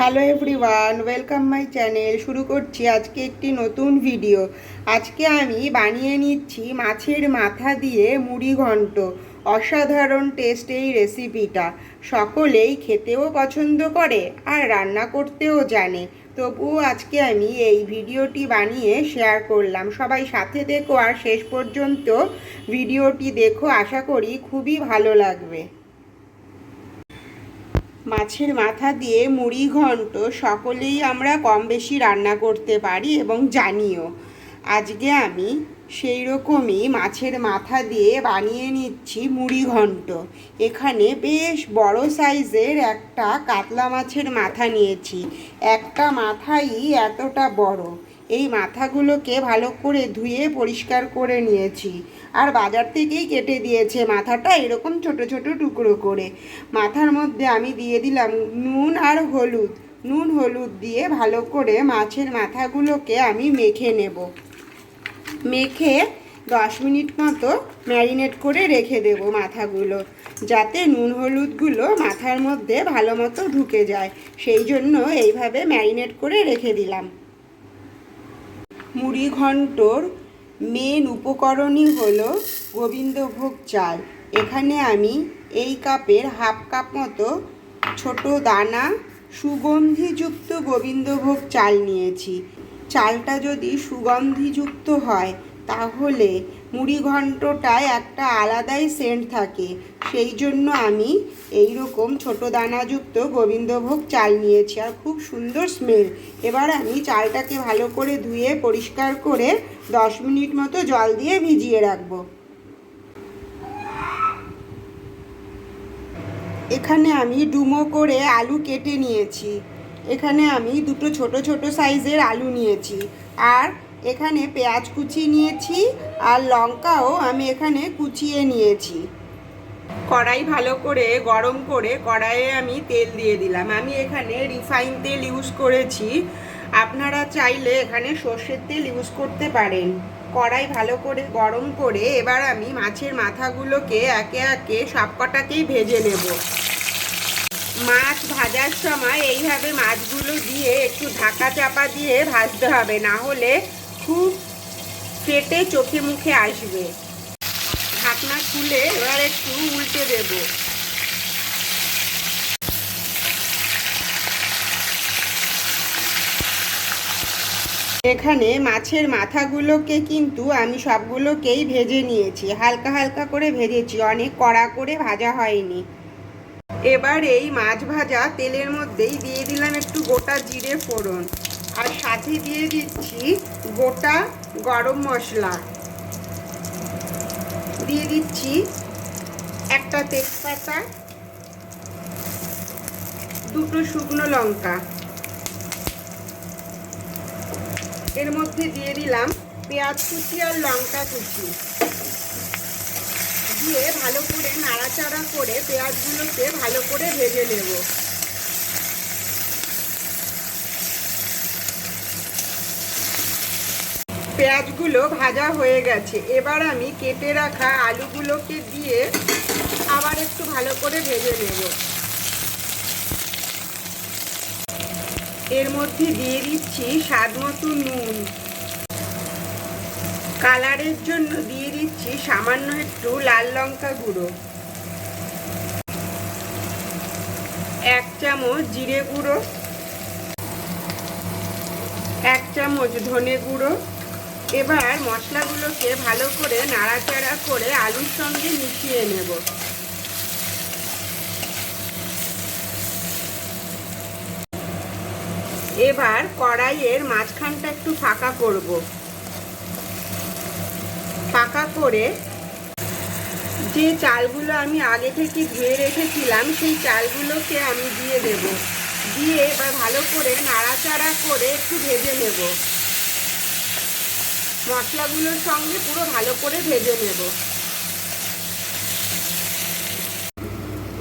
Hello everyone, welcome my channel. শুরু করছি আজকে একটি নতুন ভিডিও। আজকে আমি বানিয়ে নিচ্ছি মাছের মাথা দিয়ে মুড়ি ঘন্ট। অসাধারণ টেস্ট এই রেসিপিটা সকলেই খেতেও পছন্দ করে আর রান্না করতেও জানে। তবুও আজকে আমি এই ভিডিওটি বানিয়ে শেয়ার করলাম। সবাই সাথে দেখো আর শেষ পর্যন্ত ভিডিওটি দেখো। আশা করি খুবই ভালো লাগবে। মাছের মাথা দিয়ে মুড়ি ঘন্ট সকলেই আমরা কম বেশি রান্না করতে পারি এবং জানিও। আজকে আমি সেই রকমই মাছের মাথা দিয়ে বানিয়ে নিচ্ছি মুড়ি ঘন্ট। এখানে বেশ বড় সাইজের একটা কাতলা মাছের মাথা নিয়েছি। একটা মাথাই এতটা বড়। এই মাথাগুলোকে ভালো করে ধুয়ে পরিষ্কার করে নিয়েছি। আর বাজার থেকেই কেটে দিয়েছে মাথাটা এরকম ছোট ছোট টুকরো করে। মাথার মধ্যে আমি দিয়ে দিলাম নুন আর হলুদ। নুন হলুদ দিয়ে ভালো করে মাছের মাথাগুলোকে আমি মেখে নেব। মেখে দশ মিনিট মতো ম্যারিনেট করে রেখে দেব মাথাগুলো, যাতে নুন হলুদগুলো মাথার মধ্যে ভালো মতো ঢুকে যায়। সেই জন্য এইভাবে ম্যারিনেট করে রেখে দিলাম। মুড়ি ঘন্টর মেন উপকরণই হলো গোবিন্দভোগ চাল। এখানে আমি এই কাপের হাফ কাপ মতো ছোট দানা সুগন্ধিযুক্ত গোবিন্দভোগ চাল নিয়েছি। চালটা যদি সুগন্ধিযুক্ত হয়, তাহলে মুড়ি ঘন্টটায় একটা আলাদাই সেন্ট থাকে। সেই জন্য আমি এই রকম ছোট দানাযুক্ত গোবিন্দভোগ চাল নিয়েছি আর খুব সুন্দর স্মেল এবার আমি চালটাকে ভালো করে ধুয়ে পরিষ্কার করে দশ মিনিট মতো জল দিয়ে ভিজিয়ে রাখব। এখানে আমি ডুমো করে আলু কেটে নিয়েছি। এখানে আমি দুটো ছোট ছোট সাইজের আলু নিয়েছি। আর এখানে পেঁয়াজ কুচি নিয়েছি আর লঙ্কাও আমি এখানে কুচিয়ে নিয়েছি। কড়াই ভালো করে, গরম করে কড়াইয়ে আমি তেল দিয়ে দিলাম। আমি এখানে রিফাইন তেল ইউজ করেছি। আপনারা চাইলে এখানে সর্ষের তেল ইউজ করতে পারেন। কড়াই ভালো করে গরম করে এবার আমি মাছের মাথাগুলোকে একে একে সবকটাকেই ভেজে নেব। মাছ ভাজার সময় এইভাবে মাছগুলো দিয়ে একটু ঢাকা চাপা দিয়ে ভাজতে হবে, না হলে খুব পেটে চোখে মুখে আসবে। ঢাকনা খুলে এবার একটু উল্টে দেব। এখানে মাছের মাথাগুলোকে কিন্তু আমি সবগুলোকেই ভেজে নিয়েছি। হালকা হালকা করে ভেজেছি, অনেক কড়া করে ভাজা হয়নি। এবার এই মাছ ভাজা তেলের মধ্যেই দিয়ে দিলাম একটু গোটা জিরে ফোড়ন। আর সাথে দিয়ে দিচ্ছি গোটা গরম মশলা। দিয়ে দিচ্ছি একটা তেজপাতা, দুটো শুকনো লঙ্কা। এর মধ্যে দিয়ে দিলাম পেঁয়াজ কুচি আর লঙ্কা কুচি। দিয়ে ভালো করে নাড়াচাড়া করে পেঁয়াজগুলোকে ভালো করে ভেজে নেব। পেঁয়াজগুলো ভাজা হয়ে গেছে। এবার আমি কেটে রাখা আলুগুলোকে দিয়ে আবার একটু ভালো করে ভেজে নেব। এর মধ্যে দিয়ে দিচ্ছি স্বাদ মতো নুন। কালারের জন্য দিয়ে দিচ্ছি সামান্য একটু লাল লঙ্কা গুঁড়ো। এক চামচ জিরে গুঁড়ো। এক চামচ ধনে গুঁড়ো। এবার মশলাগুলোকে ভালো করে নাড়াচাড়া করে আলুর সঙ্গে মিশিয়ে নেব। এবার কড়াইয়ের মাঝখানটা একটু ফাঁকা করব। ফাঁকা করে যে চালগুলো আমি আগে থেকে ধুয়ে রেখেছিলাম, সেই চালগুলোকে আমি দিয়ে দেব। দিয়ে এবার ভালো করে নাড়াচাড়া করে একটু ভেজে নেব। মশলাগুলোর সঙ্গে পুরো ভালো করে ভেজে নেব।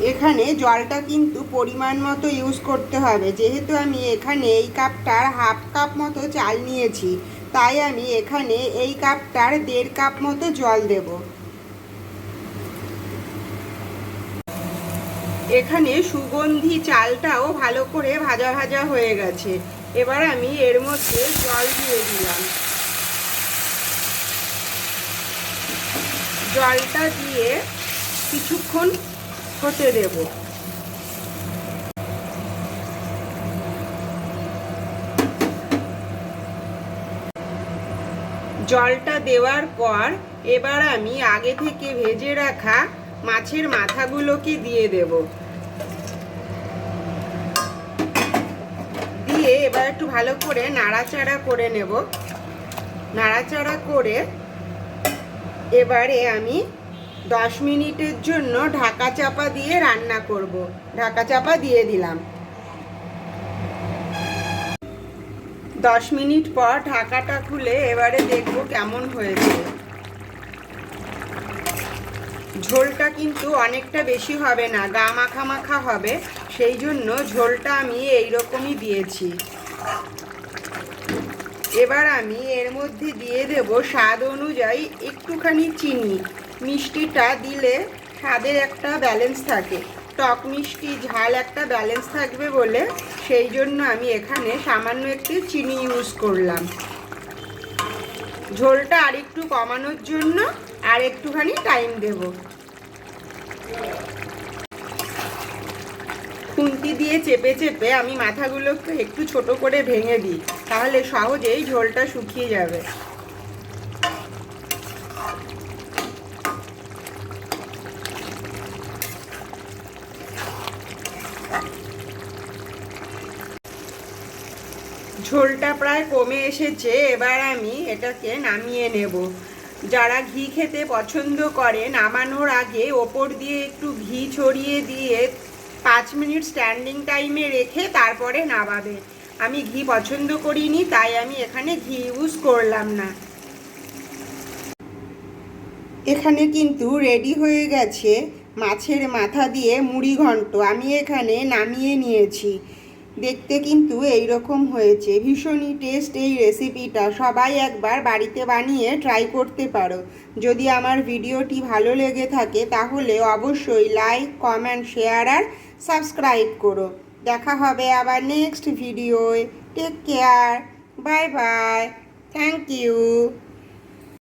এখানে জলটা কিন্তু পরিমাণ মতো ইউজ করতে হবে। যেহেতু আমি এখানে এই কাপটার হাফ কাপ মতো চাল নিয়েছি, তাই আমি এখানে এই কাপটার দেড় কাপ মতো জল দেব। এখানে সুগন্ধি চালটাও ভালো করে ভাজা ভাজা হয়ে গেছে। এবার আমি এর মধ্যে জল দিয়ে দিলাম। জলটা দিয়ে কিছুক্ষণ হতে দেব। জলটা দেওয়ার পর এবার আমি আগে থেকে ভেজে রাখা মাছের মাথাগুলোকে দিয়ে দেব। দিয়ে এবার একটু ভালো করে নাড়াচাড়া করে নেব। নাড়াচাড়া করে এবারে আমি দশ মিনিটের জন্য ঢাকা চাপা দিয়ে রান্না করব। ঢাকা চাপা দিয়ে দিলাম। দশ মিনিট পর ঢাকাটা খুলে এবারে দেখব কেমন হয়েছে। ঝোলটা কিন্তু অনেকটা বেশি হবে না, গা মাখা মাখা হবে, সেই জন্য ঝোলটা আমি এই রকমই দিয়েছি। এবার আমি এর মধ্যে দিয়ে দেব স্বাদ অনুযায়ী একটুখানি চিনি। মিষ্টিটা দিলে স্বাদের একটা ব্যালেন্স থাকে। টক মিষ্টি, ঝাল একটা ব্যালেন্স থাকবে বলে সেই জন্য আমি এখানে সামান্য একটু চিনি ইউজ করলাম। ঝোলটা আরেকটু কমানোর জন্য আর একটুখানি টাইম দেব। খুন্তি দিয়ে চেপে চেপে আমি মাথাগুলোকে একটু ছোট করে ভেঙে দিই। তাহলে সহজেই ঝোলটা শুকিয়ে যাবে। ঝোলটা প্রায় কমে এসেছে, এবার আমি এটাকে নামিয়ে নেব। যারা ঘি খেতে পছন্দ করে নামানোর আগে ওপর দিয়ে একটু ঘি ছড়িয়ে দিয়ে পাঁচ মিনিট স্ট্যান্ডিং টাইমে রেখে তারপরে নামাবে আমি ঘি পছন্দ করিনি, তাই আমি এখানে ঘি ইউজ করলাম না। এখানে কিন্তু রেডি হয়ে গেছে মাছের মাথা দিয়ে মুড়ি ঘন্ট। আমি এখানে নামিয়ে নিয়েছি। দেখতে কিন্তু এই রকম হয়েছে। ভীষণই টেস্ট এই রেসিপিটা সবাই একবার বাড়িতে বানিয়ে ট্রাই করতে পারো। যদি আমার ভিডিওটি ভালো লেগে থাকে, তাহলে অবশ্যই লাইক কমেন্ট শেয়ার আর সাবস্ক্রাইব করো। দেখা হবে আবার next ভিডিওয় take care bye bye thank you